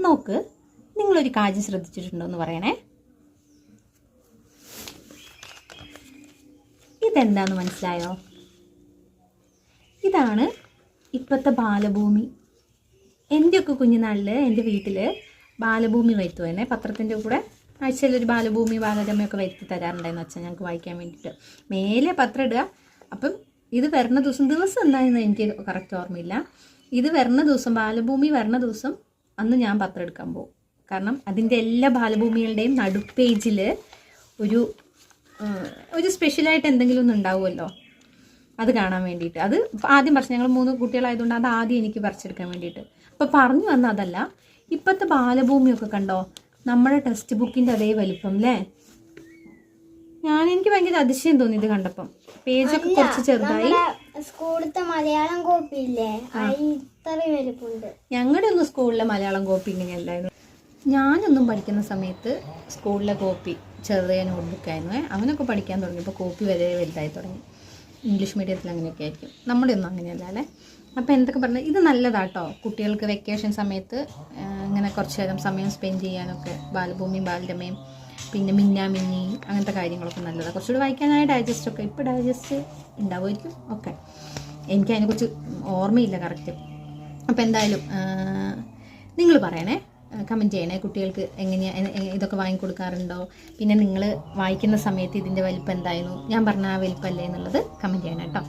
നോക്ക് നിങ്ങളൊരു കാര്യം ശ്രദ്ധിച്ചിട്ടുണ്ടോ എന്ന് പറയണേ. ഇതെന്താന്ന് മനസ്സിലായോ? ഇതാണ് ഇപ്പോഴത്തെ ബാലഭൂമി. എന്റെയൊക്കെ കുഞ്ഞുനാളിൽ എന്റെ വീട്ടിൽ ബാലഭൂമി വരുത്തുവന്നെ പത്രത്തിന്റെ കൂടെ ആഴ്ചയിലൊരു ബാലഭൂമി ബാലരമയൊക്കെ വരുത്തി തരാറുണ്ടായിരുന്നു അച്ഛൻ ഞങ്ങൾക്ക് വായിക്കാൻ വേണ്ടിയിട്ട് മേലെ പത്രം ഇടുക. അപ്പം ഇത് വരുന്ന ദിവസം ദിവസം എന്തായിരുന്നു എനിക്ക് കറക്റ്റ് ഓർമ്മയില്ല. ഇത് വരുന്ന ദിവസം ബാലഭൂമി വരുന്ന ദിവസം അന്ന് ഞാൻ പത്രം എടുക്കാൻ പോകും. കാരണം അതിന്റെ എല്ലാ ബാലഭൂമികളുടെയും നടുപ്പേജിൽ ഒരു ഒരു സ്പെഷ്യലായിട്ട് എന്തെങ്കിലും ഒന്ന് ഉണ്ടാവുമല്ലോ. അത് കാണാൻ വേണ്ടിയിട്ട്. അത് ആദ്യം പറിച്ചു ഞങ്ങൾ മൂന്ന് കുട്ടികളായതുകൊണ്ട് അത് ആദ്യം എനിക്ക് പറിച്ചെടുക്കാൻ വേണ്ടിയിട്ട്. അപ്പോൾ പറഞ്ഞു വന്ന അതല്ല ഇപ്പോഴത്തെ ബാലഭൂമിയൊക്കെ കണ്ടോ? നമ്മുടെ ടെക്സ്റ്റ് ബുക്കിന്റെ അതേ വലിപ്പം അല്ലേ ഞാൻ എനിക്ക് ഭയങ്കര അതിശയം തോന്നി ഇത് കണ്ടപ്പം. പേജൊക്കെ കുറച്ച് ചെറുതായി. സ്കൂളത്തെ മലയാളം കോപ്പി ഇല്ലേ? വലുപ്പുണ്ട്. ഞങ്ങളുടെ ഒന്നും സ്കൂളിലെ മലയാളം കോപ്പി ഇങ്ങനെയല്ലായിരുന്നു. ഞാനൊന്നും പഠിക്കുന്ന സമയത്ത് സ്കൂളിലെ കോപ്പി ചെറിയ നോട്ട്ബുക്കായിരുന്നു അവനൊക്കെ പഠിക്കാൻ തുടങ്ങിയപ്പോൾ കോപ്പി വരെ വലുതായി തുടങ്ങി. ഇംഗ്ലീഷ് മീഡിയത്തിൽ അങ്ങനെയൊക്കെ ആയിരിക്കും. നമ്മുടെ ഒന്നും അങ്ങനെയല്ല അല്ലേ? അപ്പോൾ എന്തൊക്കെ പറഞ്ഞാൽ ഇത് നല്ലതാട്ടോ. കുട്ടികൾക്ക് വെക്കേഷൻ സമയത്ത് ഇങ്ങനെ കുറച്ച് നേരം സമയം സ്പെൻഡ് ചെയ്യാനൊക്കെ ബാലഭൂമിയും ബാലരമയും പിന്നെ മിന്ന മിന്നി അങ്ങനത്തെ കാര്യങ്ങളൊക്കെ നല്ലതാണ് കുറച്ചുകൂടി വായിക്കാനായ ഡൈജസ്റ്റ് ഒക്കെ. ഇപ്പോൾ ഡൈജസ്റ്റ് ഉണ്ടാവുമായിരിക്കും. ഓക്കെ എനിക്ക് അതിനെക്കുറിച്ച് ഓർമ്മയില്ല കറക്റ്റ് അപ്പോൾ എന്തായാലും നിങ്ങൾ പറയണേ. കമന്റ് ചെയ്യണേ. കുട്ടികൾക്ക് എങ്ങനെയാണ് ഇതൊക്കെ വാങ്ങിക്കൊടുക്കാറുണ്ടോ? പിന്നെ നിങ്ങൾ വായിക്കുന്ന സമയത്ത് ഇതിന്റെ വലിപ്പം എന്തായിരുന്നു? ഞാൻ പറഞ്ഞ ആ വലിപ്പമല്ലേ എന്നുള്ളത് കമന്റ് ചെയ്യണം കേട്ടോ.